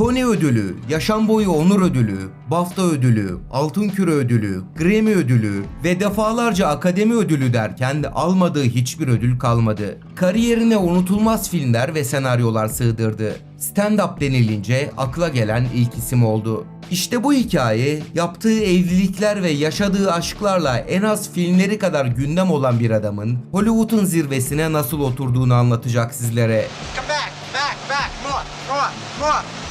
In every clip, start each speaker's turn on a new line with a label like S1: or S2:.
S1: Tony ödülü, Yaşam Boyu Onur ödülü, BAFTA ödülü, Altın Küre ödülü, Grammy ödülü ve defalarca Akademi ödülü derken almadığı hiçbir ödül kalmadı. Kariyerine unutulmaz filmler ve senaryolar sığdırdı. Stand-up denilince akla gelen ilk isim oldu. İşte bu hikaye yaptığı evlilikler ve yaşadığı aşklarla en az filmleri kadar gündem olan bir adamın Hollywood'un zirvesine nasıl oturduğunu anlatacak sizlere.
S2: Come back, back, back, more, more, more.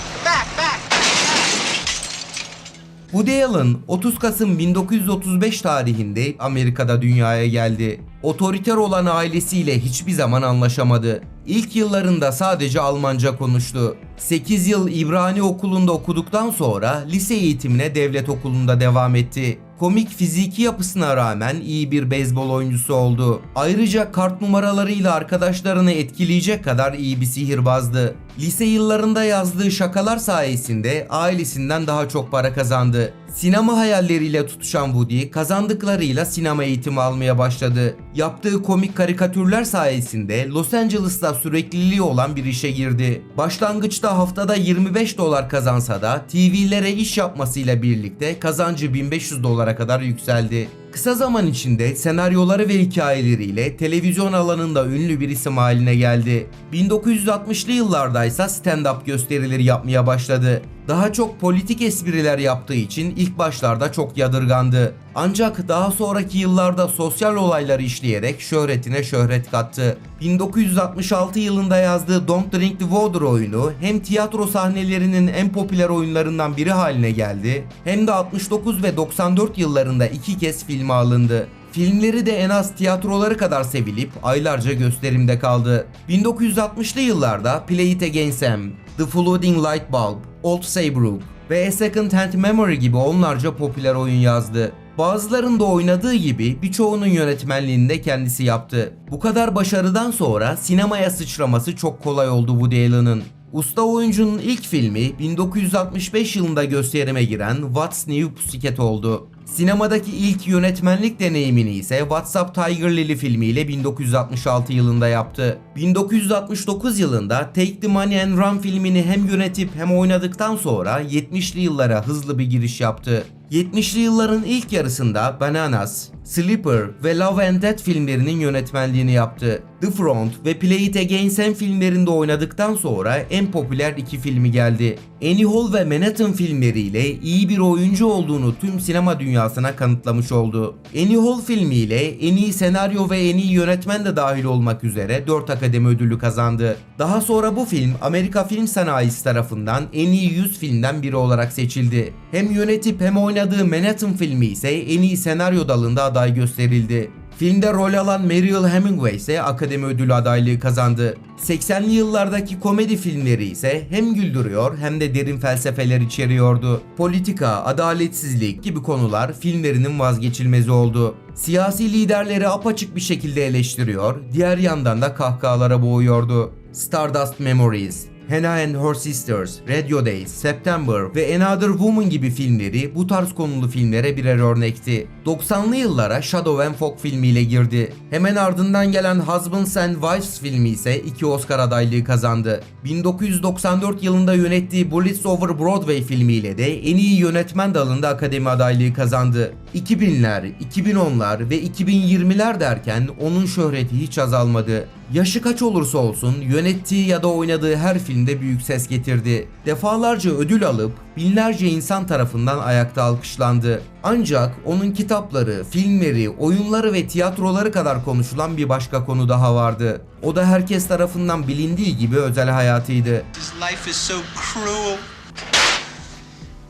S1: Woody Allen 30 Kasım 1935 tarihinde Amerika'da dünyaya geldi. Otoriter olan ailesiyle hiçbir zaman anlaşamadı. İlk yıllarında sadece Almanca konuştu. 8 yıl İbrani okulunda okuduktan sonra lise eğitimine devlet okulunda devam etti. Komik fiziki yapısına rağmen iyi bir beyzbol oyuncusu oldu. Ayrıca kart numaralarıyla arkadaşlarını etkileyecek kadar iyi bir sihirbazdı. Lise yıllarında yazdığı şakalar sayesinde ailesinden daha çok para kazandı. Sinema hayalleriyle tutuşan Woody kazandıklarıyla sinema eğitimi almaya başladı. Yaptığı komik karikatürler sayesinde Los Angeles'ta sürekliliği olan bir işe girdi. Başlangıçta haftada 25 dolar kazansa da TV'lere iş yapmasıyla birlikte kazancı 1500 dolara kadar yükseldi. Kısa zaman içinde senaryoları ve hikayeleriyle televizyon alanında ünlü bir isim haline geldi. 1960'lı yıllarda ise stand-up gösterileri yapmaya başladı. Daha çok politik espriler yaptığı için ilk başlarda çok yadırgandı. Ancak daha sonraki yıllarda sosyal olayları işleyerek şöhretine şöhret kattı. 1966 yılında yazdığı Don't Drink the Water oyunu hem tiyatro sahnelerinin en popüler oyunlarından biri haline geldi hem de 69 ve 94 yıllarında iki kez filme alındı. Filmleri de en az tiyatroları kadar sevilip aylarca gösterimde kaldı. 1960'lı yıllarda Play It Again Sam, The Floating Light Bulb, Old Saybrook ve A Second Hand Memory gibi onlarca popüler oyun yazdı. Bazılarında oynadığı gibi birçoğunun yönetmenliğini de kendisi yaptı. Bu kadar başarıdan sonra sinemaya sıçraması çok kolay oldu Woody Allen'ın. Usta oyuncunun ilk filmi 1965 yılında gösterime giren What's New Pussycat oldu. Sinemadaki ilk yönetmenlik deneyimini ise WhatsApp Tiger Lily filmiyle 1966 yılında yaptı. 1969 yılında Take the Money and Run filmini hem yönetip hem oynadıktan sonra 70'li yıllara hızlı bir giriş yaptı. 70'li yılların ilk yarısında Bananas, Sleeper ve Love and Death filmlerinin yönetmenliğini yaptı. The Front ve Play It Again Sam filmlerinde oynadıktan sonra en popüler iki filmi geldi. Annie Hall ve Manhattan filmleriyle iyi bir oyuncu olduğunu tüm sinema dünyasına kanıtlamış oldu. Annie Hall filmiyle en iyi senaryo ve en iyi yönetmen de dahil olmak üzere 4 akademi ödülü kazandı. Daha sonra bu film Amerika Film Sanayisi tarafından en iyi 100 filmden biri olarak seçildi. Hem yönetip hem oynadığı Manhattan filmi ise en iyi senaryo dalında aday gösterildi. Filmde rol alan Mariel Hemingway ise Akademi Ödülü adaylığı kazandı. 80'li yıllardaki komedi filmleri ise hem güldürüyor hem de derin felsefeler içeriyordu. Politika, adaletsizlik gibi konular filmlerinin vazgeçilmezi oldu. Siyasi liderleri apaçık bir şekilde eleştiriyor, diğer yandan da kahkahalara boğuyordu. Stardust Memories, Hannah and Her Sisters, Radio Days, September ve Another Woman gibi filmleri bu tarz konulu filmlere birer örnekti. 90'lı yıllara Shadow and Fog filmiyle girdi. Hemen ardından gelen Husbands and Wives filmi ise iki Oscar adaylığı kazandı. 1994 yılında yönettiği Bullets Over Broadway filmiyle de en iyi yönetmen dalında akademi adaylığı kazandı. 2000'ler, 2010'lar ve 2020'ler derken onun şöhreti hiç azalmadı. Yaşı kaç olursa olsun yönettiği ya da oynadığı her filmde büyük ses getirdi. Defalarca ödül alıp binlerce insan tarafından ayakta alkışlandı. Ancak onun kitapları, filmleri, oyunları ve tiyatroları kadar konuşulan bir başka konu daha vardı. O da herkes tarafından bilindiği gibi özel hayatıydı.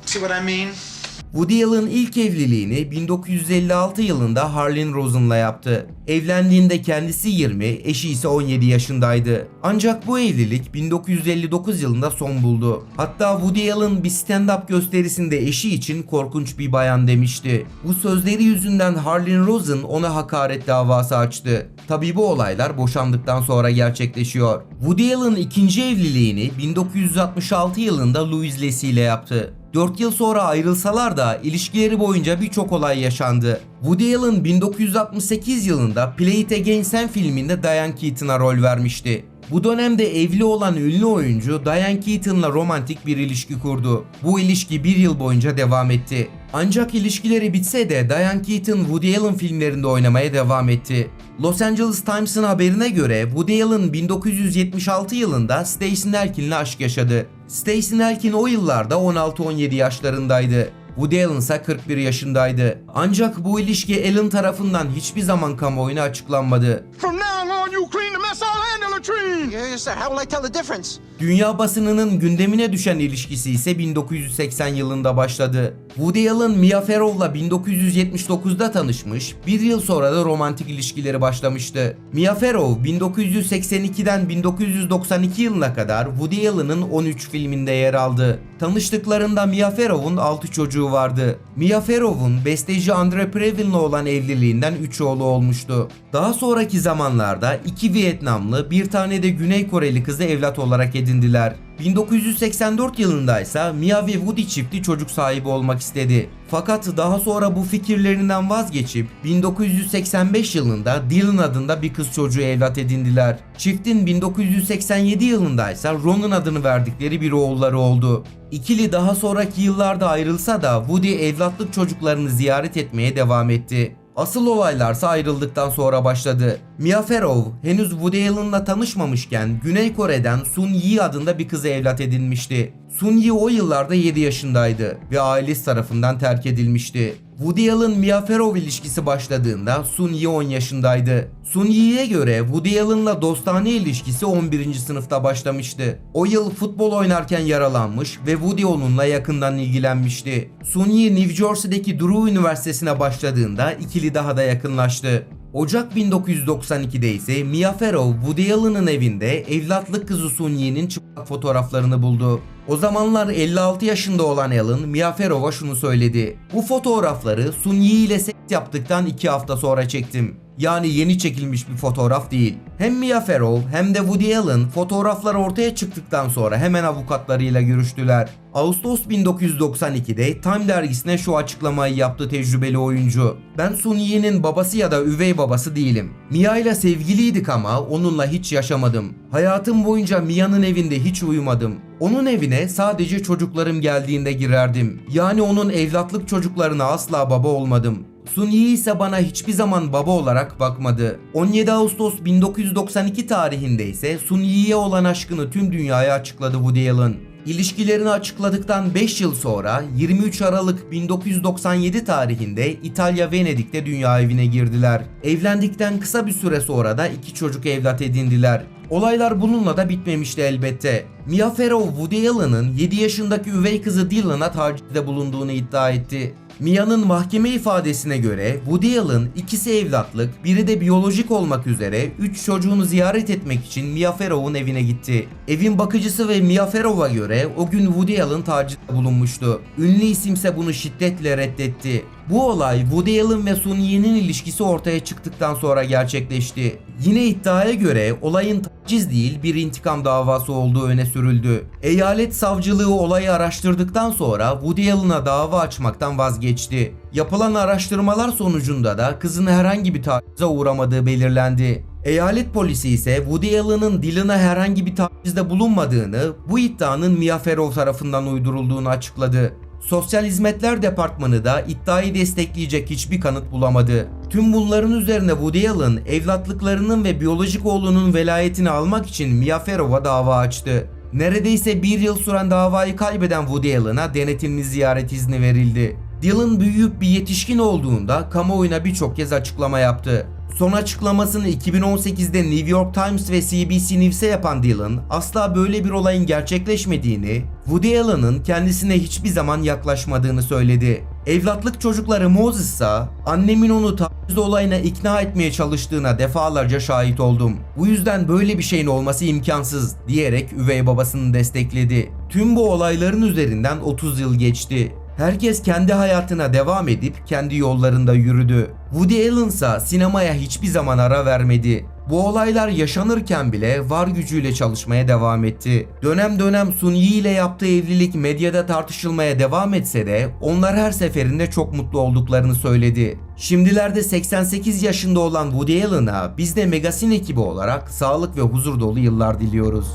S2: See what I mean?
S1: Woody Allen ilk evliliğini 1956 yılında Harlan Rosen'la yaptı. Evlendiğinde kendisi 20, eşi ise 17 yaşındaydı. Ancak bu evlilik 1959 yılında son buldu. Hatta Woody Allen bir stand-up gösterisinde eşi için korkunç bir bayan demişti. Bu sözleri yüzünden Harlan Rosen ona hakaret davası açtı. Tabii bu olaylar boşandıktan sonra gerçekleşiyor. Woody Allen ikinci evliliğini 1966 yılında Louis Leslie ile yaptı. 4 yıl sonra ayrılsalar da ilişkileri boyunca birçok olay yaşandı. Woody Allen 1968 yılında Play It Again Sam filminde Diane Keaton'a rol vermişti. Bu dönemde evli olan ünlü oyuncu Diane Keaton'la romantik bir ilişki kurdu. Bu ilişki bir yıl boyunca devam etti. Ancak ilişkileri bitse de Diane Keaton Woody Allen filmlerinde oynamaya devam etti. Los Angeles Times'ın haberine göre Woody Allen 1976 yılında Stacy Nelkin'le aşk yaşadı. Stacy Nelkin o yıllarda 16-17 yaşlarındaydı. Woody Allen ise 41 yaşındaydı. Ancak bu ilişki Allen tarafından hiçbir zaman kamuoyuna açıklanmadı.
S3: From now on, you clean the mess, I'll handle.
S2: Yes, sir. How will I tell the difference?
S1: Dünya basınının gündemine düşen ilişkisi ise 1980 yılında başladı. Woody Allen Mia Farrow'la 1979'da tanışmış, bir yıl sonra da romantik ilişkileri başlamıştı. Mia Farrow 1982'den 1992 yılına kadar Woody Allen'ın 13 filminde yer aldı. Tanıştıklarında Mia Farrow'un 6 çocuğu vardı. Mia Farrow'un besteci Andre Previn'le olan evliliğinden 3 oğlu olmuştu. Daha sonraki zamanlarda iki Vietnamlı, bir tane de Güney Koreli kızı evlat olarak edindiler. 1984 yılında ise Mia ve Woody çifti çocuk sahibi olmak istedi. Fakat daha sonra bu fikirlerinden vazgeçip 1985 yılında Dylan adında bir kız çocuğu evlat edindiler. Çiftin 1987 yılında ise Ron'un adını verdikleri bir oğulları oldu. İkili daha sonraki yıllarda ayrılsa da Woody evlatlık çocuklarını ziyaret etmeye devam etti. Asıl olaylarsa ayrıldıktan sonra başladı. Mia Farrow henüz Woody Allen'la tanışmamışken Güney Kore'den Sun Yi adında bir kızı evlat edinmişti. Sun Yi o yıllarda 7 yaşındaydı ve ailesi tarafından terk edilmişti. Woody Allen Mia Farrow ilişkisi başladığında Sun Yi 10 yaşındaydı. Sun Yi'ye göre Woody Allen'la dostane ilişkisi 11. sınıfta başlamıştı. O yıl futbol oynarken yaralanmış ve Woody onunla yakından ilgilenmişti. Sun Yi New Jersey'deki Drew Üniversitesi'ne başladığında ikili daha da yakınlaştı. Ocak 1992'de ise Mia Farrow Woody Allen'ın evinde evlatlık kızı Sun Yi'nin çıplak fotoğraflarını buldu. O zamanlar 56 yaşında olan Allen, Mia Farrow'a şunu söyledi. Bu fotoğrafları Sun Yi ile seks yaptıktan 2 hafta sonra çektim. Yani yeni çekilmiş bir fotoğraf değil. Hem Mia Farrow hem de Woody Allen fotoğraflar ortaya çıktıktan sonra hemen avukatlarıyla görüştüler. Ağustos 1992'de Time dergisine şu açıklamayı yaptı tecrübeli oyuncu. Ben Sun Yi'nin babası ya da üvey babası değilim. Mia ile sevgiliydik ama onunla hiç yaşamadım. Hayatım boyunca Mia'nın evinde hiç uyumadım. Onun evine sadece çocuklarım geldiğinde girerdim. Yani onun evlatlık çocuklarına asla baba olmadım. Sun ise bana hiçbir zaman baba olarak bakmadı. 17 Ağustos 1992 tarihinde ise Sun olan aşkını tüm dünyaya açıkladı Woody Allen. İlişkilerini açıkladıktan 5 yıl sonra 23 Aralık 1997 tarihinde İtalya Venedik'te dünya evine girdiler. Evlendikten kısa bir süre sonra da iki çocuk evlat edindiler. Olaylar bununla da bitmemişti elbette. Mia Farrow Woody Allen'ın 7 yaşındaki üvey kızı Dylan'a tacizde bulunduğunu iddia etti. Mia'nın mahkeme ifadesine göre Woody Allen ikisi evlatlık, biri de biyolojik olmak üzere 3 çocuğunu ziyaret etmek için Mia Farrow'un evine gitti. Evin bakıcısı ve Mia Farrow'a göre o gün Woody Allen tacizde bulunmuştu. Ünlü isimse bunu şiddetle reddetti. Bu olay Woody Allen ve Sun Yi'nin ilişkisi ortaya çıktıktan sonra gerçekleşti. Yine iddiaya göre olayın taciz değil bir intikam davası olduğu öne sürüldü. Eyalet savcılığı olayı araştırdıktan sonra Woody Allen'a dava açmaktan vazgeçti. Yapılan araştırmalar sonucunda da kızın herhangi bir tacize uğramadığı belirlendi. Eyalet polisi ise Woody Allen'ın Dylan'a herhangi bir tacizde bulunmadığını, bu iddianın Mia Farrow tarafından uydurulduğunu açıkladı. Sosyal Hizmetler Departmanı da iddiayı destekleyecek hiçbir kanıt bulamadı. Tüm bunların üzerine Woody Allen evlatlıklarının ve biyolojik oğlunun velayetini almak için Mia Farrow'a dava açtı. Neredeyse bir yıl süren davayı kaybeden Woody Allen'a denetimli ziyaret izni verildi. Dylan büyüyüp bir yetişkin olduğunda kamuoyuna birçok kez açıklama yaptı. Son açıklamasını 2018'de New York Times ve CBC News'e yapan Dylan, asla böyle bir olayın gerçekleşmediğini, Woody Allen'ın kendisine hiçbir zaman yaklaşmadığını söyledi. Evlatlık çocukları Moses ise annemin onu taciz olayına ikna etmeye çalıştığına defalarca şahit oldum. Bu yüzden böyle bir şeyin olması imkansız diyerek üvey babasını destekledi. Tüm bu olayların üzerinden 30 yıl geçti. Herkes kendi hayatına devam edip kendi yollarında yürüdü. Woody Allen ise sinemaya hiçbir zaman ara vermedi. Bu olaylar yaşanırken bile var gücüyle çalışmaya devam etti. Dönem dönem Sun Yi ile yaptığı evlilik medyada tartışılmaya devam etse de onlar her seferinde çok mutlu olduklarını söyledi. Şimdilerde 88 yaşında olan Woody Allen'a biz de Megasin ekibi olarak sağlık ve huzur dolu yıllar diliyoruz.